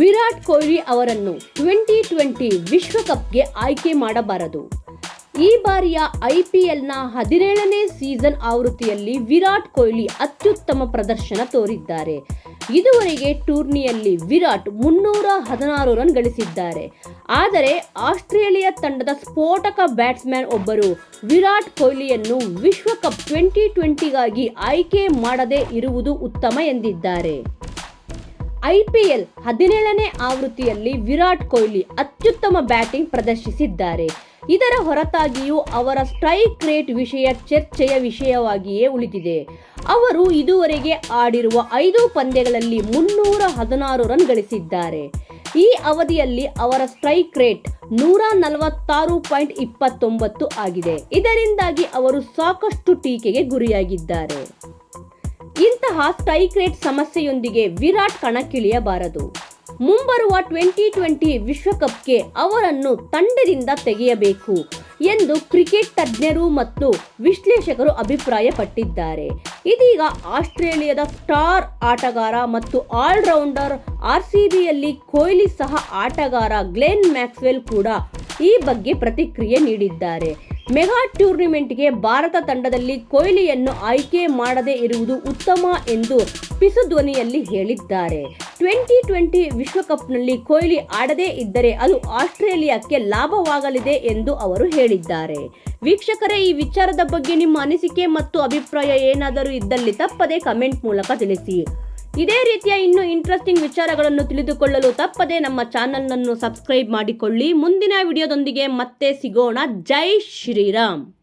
ವಿರಾಟ್ ಕೊಹ್ಲಿ ಅವರನ್ನು twenty twenty ವಿಶ್ವಕಪ್ಗೆ ಆಯ್ಕೆ ಮಾಡಬಾರದು. ಈ ಬಾರಿಯ ಐ ಪಿ ಎಲ್ನ ಹದಿನೇಳನೇ ಸೀಸನ್ ಆವೃತ್ತಿಯಲ್ಲಿ ವಿರಾಟ್ ಕೊಹ್ಲಿ ಅತ್ಯುತ್ತಮ ಪ್ರದರ್ಶನ ತೋರಿದ್ದಾರೆ. ಇದುವರೆಗೆ ಟೂರ್ನಿಯಲ್ಲಿ ವಿರಾಟ್ ಮುನ್ನೂರ ಹದಿನಾರು ರನ್ ಗಳಿಸಿದ್ದಾರೆ. ಆದರೆ ಆಸ್ಟ್ರೇಲಿಯಾ ತಂಡದ ಸ್ಫೋಟಕ ಬ್ಯಾಟ್ಸ್ಮನ್ ಒಬ್ಬರು ವಿರಾಟ್ ಕೊಹ್ಲಿಯನ್ನು ವಿಶ್ವಕಪ್ ಟ್ವೆಂಟಿ ಟ್ವೆಂಟಿಗಾಗಿ ಆಯ್ಕೆ ಮಾಡದೇ ಇರುವುದು ಉತ್ತಮ ಎಂದಿದ್ದಾರೆ. ಐಪಿಎಲ್ ಹದಿನೇಳನೇ ಆವೃತ್ತಿಯಲ್ಲಿ ವಿರಾಟ್ ಕೊಹ್ಲಿ ಅತ್ಯುತ್ತಮ ಬ್ಯಾಟಿಂಗ್ ಪ್ರದರ್ಶಿಸಿದ್ದಾರೆ. ಇದರ ಹೊರತಾಗಿಯೂ ಅವರ ಸ್ಟ್ರೈಕ್ ರೇಟ್ ವಿಷಯ ಚರ್ಚೆಯ ವಿಷಯವಾಗಿಯೇ ಉಳಿದಿದೆ. ಅವರು ಇದುವರೆಗೆ ಆಡಿರುವ ಐದು ಪಂದ್ಯಗಳಲ್ಲಿ ಮುನ್ನೂರ ಹದಿನಾರು ರನ್ ಗಳಿಸಿದ್ದಾರೆ. ಈ ಅವಧಿಯಲ್ಲಿ ಅವರ ಸ್ಟ್ರೈಕ್ ರೇಟ್ ನೂರ ನಲವತ್ತಾರು ಪಾಯಿಂಟ್ ಇಪ್ಪತ್ತೊಂಬತ್ತು ಆಗಿದೆ. ಇದರಿಂದಾಗಿ ಅವರು ಸಾಕಷ್ಟು ಟೀಕೆಗೆ ಗುರಿಯಾಗಿದ್ದಾರೆ. ಇಂತಹ ಸ್ಟ್ರೈಕ್ ರೇಟ್ ಸಮಸ್ಯೆಯೊಂದಿಗೆ ವಿರಾಟ್ ಕಣಕ್ಕಿಳಿಯಬಾರದು. ಮುಂಬರುವ ಟ್ವೆಂಟಿ ಟ್ವೆಂಟಿ ವಿಶ್ವಕಪ್ಗೆ ಅವರನ್ನು ತಂಡದಿಂದ ತೆಗೆಯಬೇಕು ಎಂದು ಕ್ರಿಕೆಟ್ ತಜ್ಞರು ಮತ್ತು ವಿಶ್ಲೇಷಕರು ಅಭಿಪ್ರಾಯಪಟ್ಟಿದ್ದಾರೆ. ಇದೀಗ ಆಸ್ಟ್ರೇಲಿಯಾದ ಸ್ಟಾರ್ ಆಟಗಾರ ಮತ್ತು ಆಲ್ರೌಂಡರ್ ಆರ್ ಸಿ ಬಿಯಲ್ಲಿ ಕೊಹ್ಲಿ ಸಹ ಆಟಗಾರ ಗ್ಲೆನ್ ಮ್ಯಾಕ್ಸ್ವೆಲ್ ಕೂಡ ಈ ಬಗ್ಗೆ ಪ್ರತಿಕ್ರಿಯೆ ನೀಡಿದ್ದಾರೆ. ಮೆಗಾ ಟೂರ್ನಿಮೆಂಟ್ಗೆ ಭಾರತ ತಂಡದಲ್ಲಿ ಕೊಹ್ಲಿಯನ್ನು ಆಯ್ಕೆ ಮಾಡದೇ ಇರುವುದು ಉತ್ತಮ ಎಂದು ಪಿಸು ಧ್ವನಿಯಲ್ಲಿ ಹೇಳಿದ್ದಾರೆ. ಟ್ವೆಂಟಿ ಟ್ವೆಂಟಿ ವಿಶ್ವಕಪ್ನಲ್ಲಿ ಕೊಹ್ಲಿ ಆಡದೇ ಇದ್ದರೆ ಅದು ಆಸ್ಟ್ರೇಲಿಯಾಕ್ಕೆ ಲಾಭವಾಗಲಿದೆ ಎಂದು ಅವರು ಹೇಳಿದ್ದಾರೆ. ವೀಕ್ಷಕರೇ, ಈ ವಿಚಾರದ ಬಗ್ಗೆ ನಿಮ್ಮ ಅನಿಸಿಕೆ ಮತ್ತು ಅಭಿಪ್ರಾಯ ಏನಾದರೂ ಇದ್ದಲ್ಲಿ ತಪ್ಪದೆ ಕಮೆಂಟ್ ಮೂಲಕ ತಿಳಿಸಿ. ಇದೇ ರೀತಿಯ ಇನ್ನೂ ಇಂಟ್ರೆಸ್ಟಿಂಗ್ ವಿಚಾರಗಳನ್ನು ತಿಳಿದುಕೊಳ್ಳಲು ತಪ್ಪದೆ ನಮ್ಮ ಚಾನಲ್ನನ್ನು ಸಬ್ಸ್ಕ್ರೈಬ್ ಮಾಡಿಕೊಳ್ಳಿ. ಮುಂದಿನ ವಿಡಿಯೋದೊಂದಿಗೆ ಮತ್ತೆ ಸಿಗೋಣ. ಜೈ ಶ್ರೀರಾಮ್.